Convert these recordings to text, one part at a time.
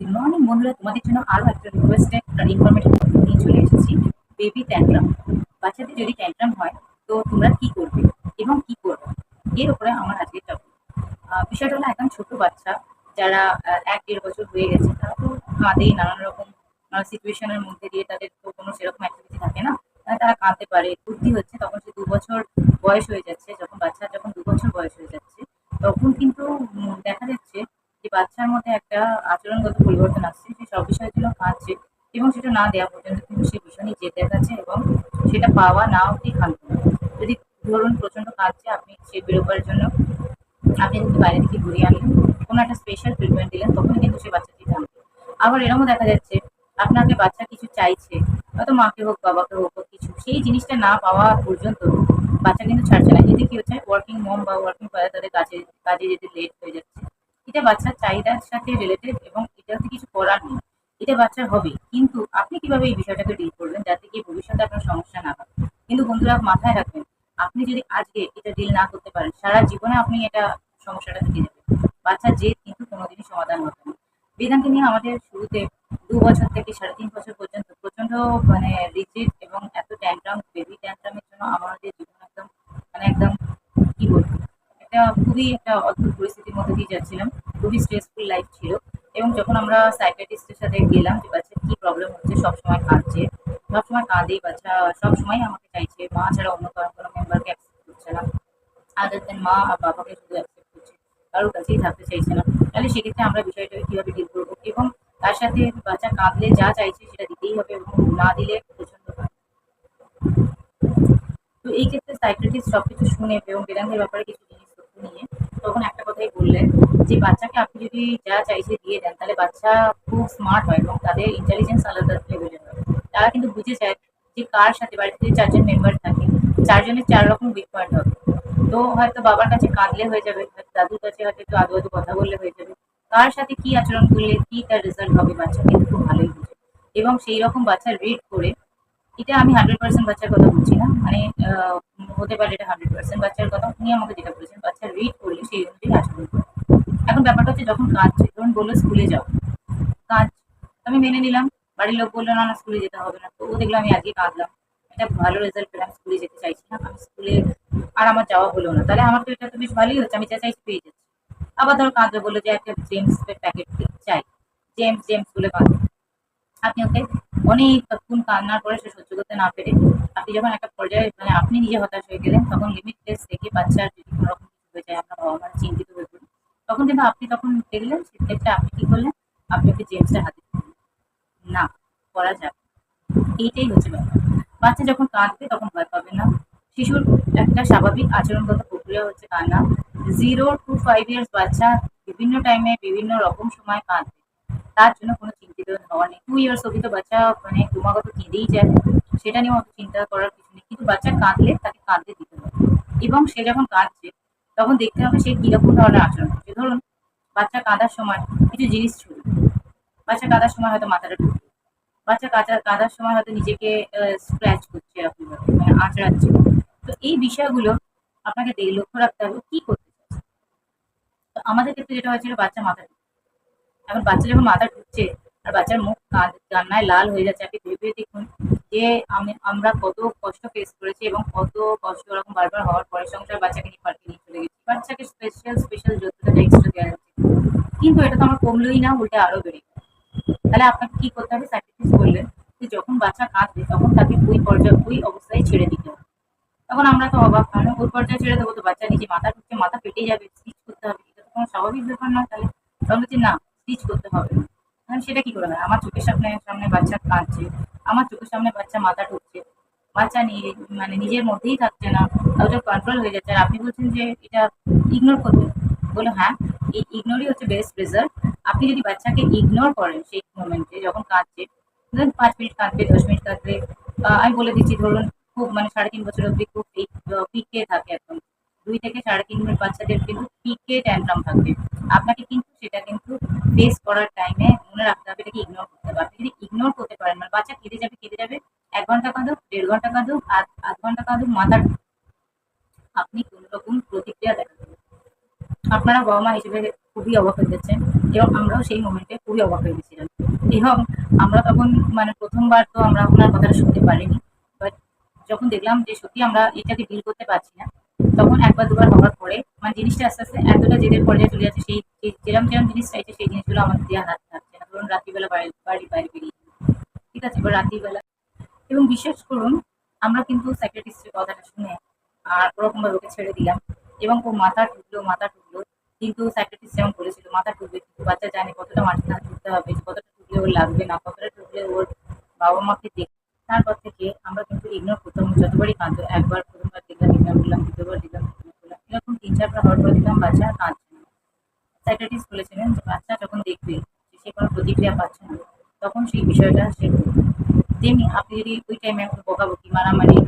Good morning বন্ধুরা। তোমাদের জন্য আরও একটা রিকোয়েস্টেড ইনফরমেটিভ নিয়ে চলে এসেছি। বেবি ট্যান্ট্রাম বাচ্চাদের যদি ট্যান্ট্রাম হয়, তো তোমরা কি করবে এবং কি করবে? এর উপরে আমার আজকে টপিক বিষয়টা হলো একদম ছোট বাচ্চা, যারা এক দেড় বছর হয়ে গেছে, তারা তো কাঁদে, নানান রকম সিচুয়েশনের মধ্যে দিয়ে তাদের তো কোনো সেরকম অ্যাক্টিভিটি থাকে না। তারা কাঁদতে পারে বুদ্ধি হচ্ছে, তখন সে দু বছর বয়স হয়ে যাচ্ছে, যখন বাচ্চার যখন দু বছর বয়স হয়ে যাচ্ছে, তখন কিন্তু দেখা যাচ্ছে যে বাচ্চার মধ্যে একটা আচরণগত পরিবর্তন আসছে সে সব বিষয়গুলো কাঁদছে এবং সেটা না দেওয়া পর্যন্ত কিন্তু সে ভীষণই জেদ দেখাচ্ছে এবং সেটা পাওয়া না কাঁদবে না। যদি ধরুন প্রচণ্ড কাঁদছে, আপনি সে বেরোবার জন্য আপনি যদি বাইরে থেকে ঘুরিয়ে আনলেন কোনো একটা স্পেশাল ট্রিটমেন্ট দিলেন তখন কিন্তু সে বাচ্চাটি থামবে আবার এরকমও দেখা যাচ্ছে, আপনাকে বাচ্চা কিছু চাইছে, হয়তো মাকে হোক, বাবাকে হোক কিছু, সেই জিনিসটা না পাওয়া পর্যন্ত বাচ্চা কিন্তু ছাড়ছে না। এতে কি হচ্ছে? ওয়ার্কিং মম বা ওয়ার্কিং ফাদার তাদের কাজে কাজে যেতে লেট হয়ে যাচ্ছে। এটা বাচ্চার চাহিদার সাথে রিলেটেড এবং এটাতে কিছু করার নেই। এটা বাচ্চার হবে। কিন্তু আপনি কীভাবে এই বিষয়টাকে ডিল করবেন যাতে কি ভবিষ্যতে আপনার সমস্যা না হয়? কিন্তু বন্ধুরা মাথায় রাখবেন, আপনি যদি আজকে এটা ডিল না করতে পারেন, সারা জীবনে আপনি এটা সমস্যাটা থেকে যাবে বাচ্চার জেদ কিন্তু কোনোদিনই সমাধান হবে না। বেদাঙ্কে নিয়ে আমাদের শুরুতে দু বছর থেকে সাড়ে তিন বছর পর্যন্ত প্রচণ্ড মানে রিজিড এবং এত ট্যান্ট্রাম বেবি ট্যান্ট্রামের জন্য আমাদের জীবন একদম মানে একদম, কি বলব, একটা খুবই একটা অদ্ভুত পরিস্থিতির মধ্যে দিয়ে যাচ্ছিলাম। খুবই স্ট্রেসফুল লাইফ ছিল। এবং যখন আমরা সাইকিয়াট্রিস্টের সাথে গেলাম, যে বাচ্চার কি প্রবলেম হচ্ছে সবসময় কাঁদছে। সবসময় কাঁদে বাচ্চা সবসময় আমাকে চাইছে, মা ছাড়া অন্য কারও কোনো মেম্বারকে অ্যাকসেপ্ট করছে না। আদার দেন মা আর বাবাকে শুধু অ্যাকসেপ্ট করছে, কারোর কাছেই থাকতে চাইছে না। তাহলে সেক্ষেত্রে আমরা বিষয়টাকে কীভাবে ডিল করব? এবং তার সাথে বাচ্চা কাঁদলে যা চাইছে সেটা দিতেই হবে এবং না দিলে প্রচণ্ড কাঁদবে। তো এই ক্ষেত্রে সাইকিয়াট্রিস্ট সবকিছু শুনে এবং বেদান্তের ব্যাপারে কিছু নিয়ে তখন একটা কথাই বললেন যে, বাচ্চাকে আপনি যদি যা চাইছে দিয়ে দেন, তাহলে বাচ্চা খুব স্মার্ট হয় এবং তাদের ইন্টেলিজেন্স আলাদা লেভেলের হয়। তারা কিন্তু বুঝে যায় যে কার সাথে বাড়িতে চারজন মেম্বার থাকে, চারজনের চার রকম উইক পয়েন্ট হবে। তো হয়তো বাবার কাছে কাঁদলে হয়ে যাবে দাদুর কাছে হয়তো একটু আদু আদু কথা বললে হয়ে যাবে। কার সাথে কি আচরণ করলে কি তার রেজাল্ট হবে, বাচ্চা কিন্তু খুব ভালোই বুঝে। এবং সেই রকম বাচ্চা রিড করে এটা আমি হান্ড্রেড পার্সেন্ট বাচ্চার কথা বলছি না। মানে হতে পারে এটা হান্ড্রেড পার্সেন্ট বাচ্চার কথা। উনি আমাকে যেটা বলেছেন, বাচ্চা রিড করলে সেই অনুযায়ী আচরণ করে এখন ব্যাপারটা হচ্ছে যখন কাঁদছে ধরুন বলল স্কুলে যাও, কাজ আমি মেনে নিলাম। বাড়ির লোক বলল, না না স্কুলে যেতে হবে না। তো ও দেখল আমি আজকে কাঁদলাম একটা ভালো রেজাল্ট পেলাম স্কুলে যেতে চাইছি না। আমি স্কুলে আর আমার যাওয়া হলো না। তাহলে আমার তো এটা তো বেশ ভালোই হচ্ছে, আমি যা চাইছি পেয়ে যাচ্ছি। আবার ধরো কাঁদবে, বলল যে একটা জেমস প্যাকেট চাই। জেমস জেমস বলে কাঁদবে। আপনি ওকে অনেকক্ষণ কান্নার পরে সে সহ্য করতে না পেরে আপনি যখন একটা পর্যায়ে মানে আপনি নিজে হতাশ হয়ে গেলেন, তখন লিমিট টেস্ট থেকে বাচ্চার যদি কোনো রকম কিছু হয়ে যায়, আমরা বাবা মারা চিন্তিত হয়ে পড়ি। তখন কিন্তু আপনি তখন দেখলেন, সেক্ষেত্রে আপনি কি করলেন? আপনি ওকে জেমসটা হাতে না, করা যাবে এইটাই হচ্ছে ব্যাপার। বাচ্চা যখন কাঁদবে, তখন ভয় পাবে না। শিশুর একটা স্বাভাবিক আচরণগত প্রক্রিয়া হচ্ছে কান্না। জিরো টু ফাইভ ইয়ার্স বাচ্চা বিভিন্ন টাইমে বিভিন্ন রকম সময় কাঁদবে। তার জন্য কোনো নেই। টু ইয়ার্স অব্দি তো বাচ্চা মানে ক্রমাগত কেঁদেই যায়। সেটা নিয়েও অত চিন্তা করার কিছু নেই। কিন্তু বাচ্চা কাঁদলে তাকে কাঁদতে দিতে হবে। এবং সে যখন কাঁদছে, তখন দেখতে হবে সে কীরকম ধরনের আচরণ করছে। ধরুন, বাচ্চা কাঁদার সময় কিছু জিনিস ছুড়বে বাচ্চা কাঁদার সময় হয়তো মাথাটা ঢুকবে বাচ্চা কাঁচা, কাঁদার সময় হয়তো নিজেকে স্ক্র্যাচ করছে এরকম মানে আঁচড়াচ্ছে। তো এই বিষয়গুলো আপনাকে লক্ষ্য রাখতে হবে কি করতে চাচ্ছে। তো আমাদের ক্ষেত্রে যেটা হয়েছিল, বাচ্চা মাথা ঢুকছে। এখন বাচ্চা যখন মাথা ঢুকছে আর বাচ্চার মুখ কান্নায় লাল হয়ে যাচ্ছে। আপনি ভেবে দেখুন যে আমি আমরা কত কষ্ট ফেস করেছি এবং কত কষ্ট ওরকম বারবার হওয়ার পরে সংসার বাচ্চাকে নিয়ে পার্কে নিয়ে চলে গেছি। বাচ্চাকে স্পেশাল স্পেশাল যত্নটা এক্সট্রা দেওয়া যাচ্ছে কিন্তু এটা তো আমার কমলোই না, উল্টে আরও বেড়ে গেল। তাহলে আপনাকে কি করতে হবে? স্যাক্রিফাইস করলেন যে যখন বাচ্চা কাঁদবে, তখন তাকে ওই পর্যায়ে, ওই অবস্থায় ছেড়ে দিতে হবে। তখন আমরা তো অবাক, কারণ ওই পর্যায়ে ছেড়ে দেবো তো বাচ্চা নিজে মাথা ঢুকছে, মাথা ফেটে যাবে। স্টিচ করতে হবে। এটা তো কোনো স্বাভাবিক ব্যাপার না তাহলে তখন বলছি না স্টিচ করতে হবে না। তাহলে সেটা কি করে আমার চোখের সামনে সামনে বাচ্চা কাঁদছে। আমার চোখের সামনে বাচ্চা মাথা ঢুকছে বাচ্চা নিয়ে মানে নিজের মধ্যেই থাকছে না। ওটা কন্ট্রোল হয়ে যাচ্ছে। আর আপনি বলছেন যে এটা ইগনোর করতে বলো হ্যাঁ এই ইগনোরই হচ্ছে বেস্ট রেজাল্ট আপনি যদি বাচ্চাকে ইগনোর করেন সেই মোমেন্টে যখন কাঁদছে, ধরুন পাঁচ মিনিট কাঁদবে, দশ মিনিট কাঁদবে আমি বলে দিচ্ছি, ধরুন খুব মানে সাড়ে তিন বছর অব্দি খুব পিকে থাকে একদম। দুই থেকে সাড়ে তিন মিনিট বাচ্চাদের কিন্তু পিকে ট্যান্ট্রাম থাকবে আপনাকে কিন্তু সেটা কিন্তু ফেস করার টাইমে মনে রাখতে হবে, এটাকে ইগনোর করতে হবে। আপনি যদি ইগনোর করতে পারেন মানে বাচ্চা কেঁদে যাবে কেঁদে যাবে, এক ঘণ্টা কাঁদুক, দেড় ঘণ্টা কাঁদুক, আধ ঘণ্টা কাঁদুক, মাথা আপনি কোনো রকম প্রতিক্রিয়া দেখাবেন আপনারা বাবা মা হিসেবে খুবই অবাক হয়ে যাচ্ছেন, এবং আমরাও সেই মোমেন্টে খুবই অবাক হয়ে গেছিলাম। এবং আমরা তখন মানে প্রথমবার তো আমরা ওনার কথাটা শুনতে পারিনি বাট যখন দেখলাম যে সত্যি আমরা এটাকে ডিল করতে পারছি না তখন একবার দুবার হওয়ার পরে মানে জিনিসটা আস্তে আস্তে এতটা জেদের পর্যায়ে চলে যাচ্ছে, সেই যেরম যেরম জিনিস চাইছে সেই জিনিসগুলো আমার দেওয়া হাত থাকছে না। ধরুন রাত্রিবেলা বাড়ি বাড়ি, বাইরে বেরিয়ে। ঠিক আছে, এবার রাত্রিবেলা। এবং বিশ্বাস করুন, আমরা কিন্তু সাইকিয়াট্রিস্টের কথাটা শুনে আর ওরকমভাবে ওকে ছেড়ে দিলাম এবং ও মাথা ঠুকলো মাথা ঠুকলো। কিন্তু সাইকিয়াট্রিস্ট যেমন বলেছিল, মাথা ঠুকবে কিন্তু বাচ্চা জানে কতটা মাথা ঠুকতে হবে কতটা ঠুকলে ওর লাগবে না, কতটা ঠুকলে ওর বাবা মাকে দেখ তারপর থেকে আমরা কিন্তু ইগনোর করতাম, যতবারই কাঁদতো, একবার ইগনোর করলাম দ্বিতীয়বার ignore করলাম এরকম তিন চারবার হওয়ার পর দেখলাম বাচ্চা কাঁদছে না। সাইকিয়াট্রিস্ট বলেছিলেন যে বাচ্চা যখন দেখবে সে কোনো প্রতিক্রিয়া পাচ্ছে না, তখন সেই বিষয়টা সে। তেমনি আপনি যদি ওই টাইমে একটু বকাবকি, মারামারি,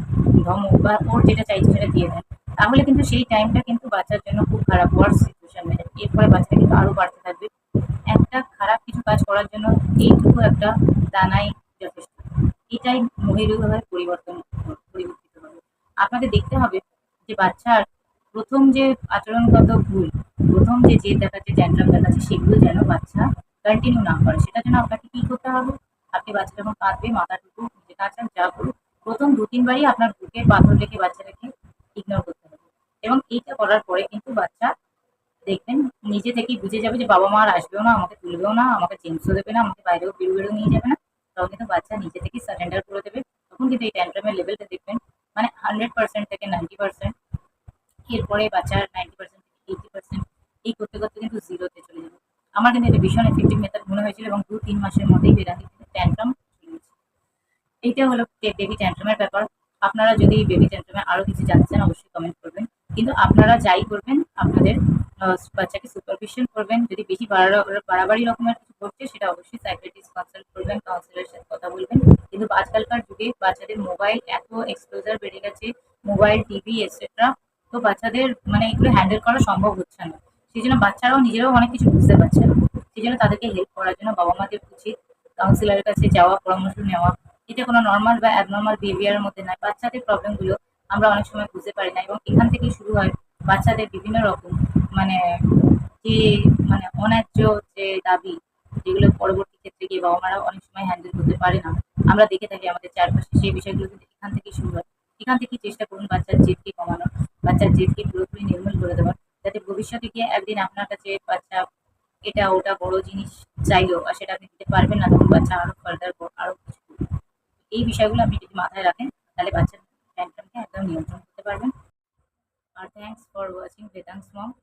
ধমক বা ওর যেটা চাইছে সেটা দিয়ে দেন, তাহলে কিন্তু সেই টাইমটা কিন্তু বাচ্চার জন্য খুব খারাপ। ওয়ার্স সিচুয়েশন হয়ে যাবে এরপরে বাচ্চাটা কিন্তু আরও বাড়তে থাকবে। একটা খারাপ কিছু কাজ করার জন্য এইটুকু একটা দানাই যথেষ্ট। এটাই মহিরূহভাবে পরিবর্তন আপনাদের দেখতে হবে যে বাচ্চার প্রথম যে আচরণগত ভুল, প্রথম যে জেদ দেখাচ্ছে ট্যান্ট্রাম দেখাচ্ছে, সেগুলো যেন বাচ্চা কন্টিনিউ না করে। সেটার জন্য আপনাকে কি করতে হবে? আপনি বাচ্চা যখন কাঁদবে মাথাটুকু যে কাঁচান যা করুক, প্রথম দু তিনবারই আপনার বুকে পাথর রেখে বাচ্চাটাকে ইগনোর করতে হবে। এবং এইটা করার পরে কিন্তু বাচ্চা দেখবেন, নিজে থেকেই বুঝে যাবে যে বাবা মা আর আসবেও না, আমাকে তুলবেও না, আমাকে চেঞ্জও দেবে না, আমাকে বাইরেও বেরো বেরো নিয়ে যাবে না। তখন কিন্তু বাচ্চা নিজে থেকেই সারেন্ডার করে দেবে। তখন কিন্তু এই ট্যান্ট্রামের লেভেলটা দেখবেন মানে হান্ড্রেড পার্সেন্ট থেকে নাইনটি পার্সেন্ট এরপরে বাচ্চার নাইনটি পার্সেন্ট থেকে এইটি পার্সেন্ট এই করতে করতে কিন্তু জিরোতে চলে যাবে। আমার কিন্তু এটা ভীষণ এফেক্টিভ মেথড মনে হয়েছিল এবং দু তিন মাসের মধ্যেই বেদান্তি কিন্তু ট্যান্ট্রাম এইটা হলো বেবি ট্যান্ট্রামের ব্যাপার। আপনারা যদি বেবি ট্যান্ট্রামে আরও কিছু জানতে চান, অবশ্যই কমেন্ট করবেন। কিন্তু আপনারা যাই করবেন, আপনাদের বাচ্চাকে সুপারভিশন করবেন, যদি বেশি বাড়া- বাড়াবাড়ি রকমের কিছু করছে সেটা অবশ্যই সাইকিয়াট্রিস্ট কনসাল্ট করবেন কাউন্সিলরের সাথে কথা বলবেন। কিন্তু আজকালকার যুগে বাচ্চাদের মোবাইল এত এক্সপোজার বেড়ে গেছে মোবাইল টিভি এটসেট্রা তো বাচ্চাদের মানে এগুলো হ্যান্ডেল করা সম্ভব হচ্ছে না। সেই জন্য বাচ্চারাও নিজেরাও অনেক কিছু বুঝতে পারছে না। সেই জন্য তাদেরকে হেল্প করার জন্য বাবা মাদের উচিত কাউন্সিলরের কাছে যাওয়া, পরামর্শ নেওয়া। এটা কোনো নর্মাল বা অ্যাবনর্মাল বিহেভিয়ারের মধ্যে নয়। বাচ্চাদের প্রবলেমগুলো আমরা অনেক সময় বুঝতে পারি না এবং এখান থেকেই শুরু হয় বাচ্চাদের বিভিন্ন রকম মানে যে মানে অন্যায্য যে দাবি, যেগুলো পরবর্তী ক্ষেত্রে গিয়ে বাবা মারা অনেক সময় হ্যান্ডেল করতে পারে না, আমরা দেখে থাকি আমাদের চারপাশে, সেই বিষয়গুলো কিন্তু এখান থেকেই শুরু হয়। এখান থেকে চেষ্টা করুন বাচ্চার জেদকে কমানোর বাচ্চার জেদকে পুরোপুরি নির্মূল করে দেওয়ার, যাতে ভবিষ্যতে গিয়ে একদিন আপনার কাছে বাচ্চা এটা ওটা বড় জিনিস চাইলো আর সেটা আপনি দিতে পারবেন না, তখন বাচ্চা আরও ফার্দার আরও কিছু এই বিষয়গুলো আপনি যদি মাথায় রাখেন, তাহলে বাচ্চার একদম নিয়ন্ত্রণ করতে পারবেন। Uh, thanks for watching. Okay, thanks, mom.